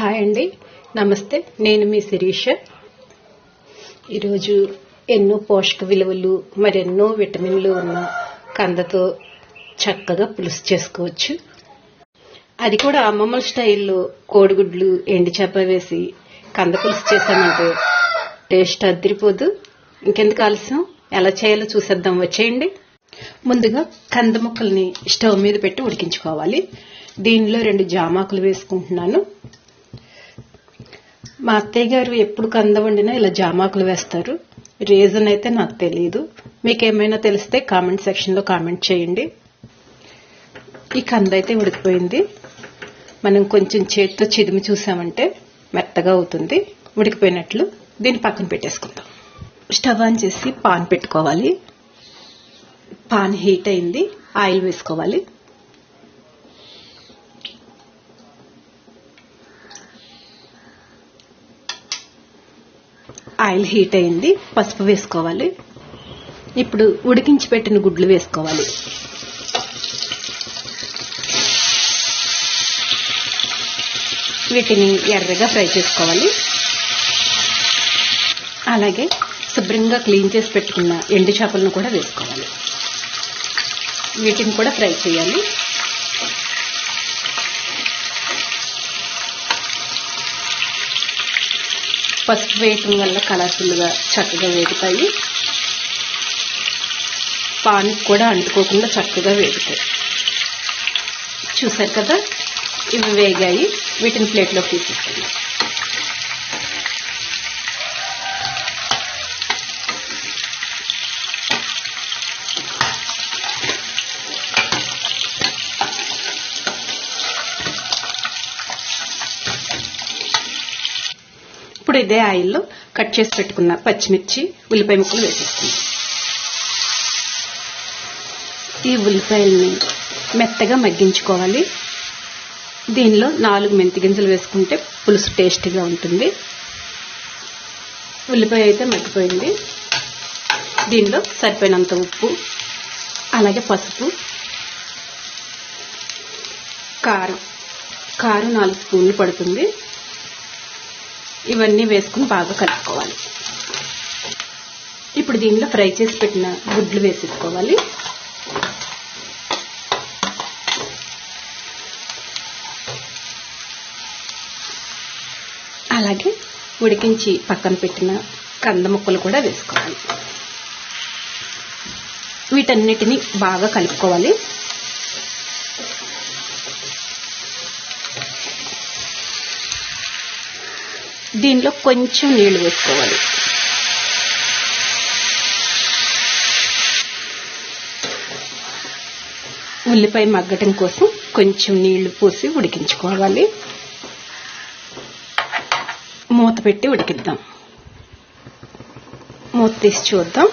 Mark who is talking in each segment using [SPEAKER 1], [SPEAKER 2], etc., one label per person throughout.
[SPEAKER 1] Hi అండి. నమస్తే నేను మీ శిరీష. ఈరోజు ఎన్నో పోషక విలువలు మరెన్నో విటమిన్లు ఉన్న కందతో చక్కగా పులుసు చేసుకోవచ్చు. అది కూడా అమ్మమ్మల స్టైల్లో కోడిగుడ్లు ఎండి చేప వేసి కంద పులుసు చేశామంటే టేస్ట్ అద్దరిపోదు ఇంకెందుకు ఆలస్యం? ఎలా చేయాలో చూసేద్దాం వచ్చేయండి. ముందుగా కంద ముక్కల్ని స్టవ్ మీద పెట్టి ఉడికించుకోవాలి. దీనిలో రెండు జామాకులు వేసుకుంటున్నాను. మా అత్తయ్య గారు ఎప్పుడు కంద వండినా ఇలా జామాకులు వేస్తారు. రీజన్ అయితే నాకు తెలియదు మీకు ఏమైనా తెలిస్తే కామెంట్ సెక్షన్లో కామెంట్ చేయండి. ఈ కంద అయితే ఉడికిపోయింది. మనం కొంచెం చేతితో చిదిమి చూసామంటే మెత్తగా అవుతుంది. ఉడికిపోయినట్లు దీన్ని పక్కన పెట్టేసుకుందాం. స్టవ్ ఆన్ చేసి పాన్ పెట్టుకోవాలి. పాన్ హీట్ అయింది. ఆయిల్ వేసుకోవాలి. ఆయిల్ హీట్ అయింది పసుపు వేసుకోవాలి. ఇప్పుడు ఉడికించి పెట్టిన గుడ్లు వేసుకోవాలి. వీటిని ఎర్రగా ఫ్రై చేసుకోవాలి. అలాగే శుభ్రంగా క్లీన్ చేసి పెట్టుకున్న ఎండు చేపలను కూడా వేసుకోవాలి. వీటిని కూడా ఫ్రై చేయాలి. పసుపు వేయటం వల్ల కలర్ఫుల్గా చక్కగా వేగుతాయి. పానికి కూడా అంటుకోకుండా చక్కగా వేగుతాయి. చూసారు కదా? ఇవి వేగాయి. వీటిని ప్లేట్లోకి తీసేస్తాను ఇప్పుడు ఇదే ఆయిల్లో కట్ చేసి పెట్టుకున్న పచ్చిమిర్చి ఉల్లిపాయ ముక్కలు వేసేస్తుంది ఈ ఉల్లిపాయల్ని మెత్తగా మగ్గించుకోవాలి. దీనిలో నాలుగు మెంతి గింజలు వేసుకుంటే పులుసు టేస్టీగా ఉంటుంది. ఉల్లిపాయ అయితే మగ్గిపోయింది. దీనిలో సరిపోయినంత ఉప్పు అలాగే పసుపు కారం. కారం నాలుగు స్పూన్లు పడుతుంది. ఇవన్నీ వేసుకుని బాగా కలుపుకోవాలి. ఇప్పుడు దీనిలో ఫ్రై చేసి పెట్టిన గుడ్లు వేసేసుకోవాలి. అలాగే ఉడికించి పక్కన పెట్టిన కంద ముక్కలు కూడా వేసుకోవాలి. వీటన్నిటిని బాగా కలుపుకోవాలి. దీనిలో కొంచెం నీళ్ళు వేసుకోవాలి. ఉల్లిపాయ మగ్గటం కోసం కొంచెం నీళ్ళు పోసి ఉడికించుకోవాలి. మూత పెట్టి ఉడికిద్దాం. మూత తీసి చూద్దాం.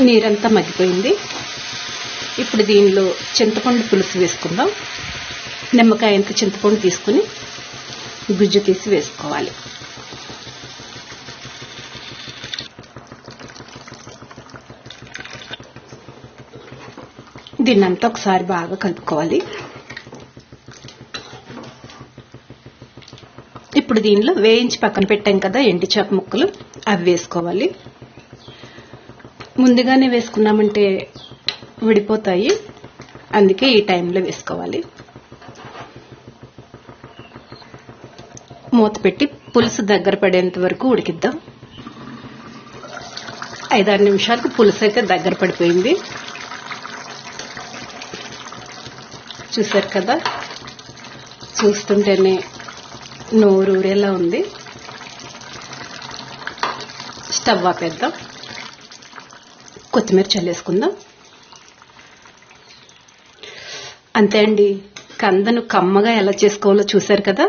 [SPEAKER 1] నీరంతా మగ్గిపోయింది. ఇప్పుడు దీనిలో చింతపండు పులుసు వేసుకుందాం. నిమ్మకాయ ఎంత చింతపండు తీసుకుని గుజ్జు తీసి వేసుకోవాలి. దీన్నంతా ఒకసారి బాగా కలుపుకోవాలి. ఇప్పుడు దీనిలో వేయించి పక్కన పెట్టాం కదా ఎండి చేప ముక్కలు అవి వేసుకోవాలి. ముందుగానే వేసుకున్నామంటే విడిపోతాయి. అందుకే ఈ టైంలో వేసుకోవాలి. మూత పెట్టి పులుసు దగ్గర పడేంత వరకు ఉడికిద్దాం. ఐదారు నిమిషాలకు పులుసు అయితే దగ్గర పడిపోయింది. చూసారు కదా? చూస్తుంటేనే నోరు ఊరేలా ఉంది. స్టవ్ ఆపేద్దాం. కొత్తిమీర చల్లేసుకుందాం. అంతే అండి. కందను కమ్మగా ఎలా చేసుకోవాలో చూశారు కదా?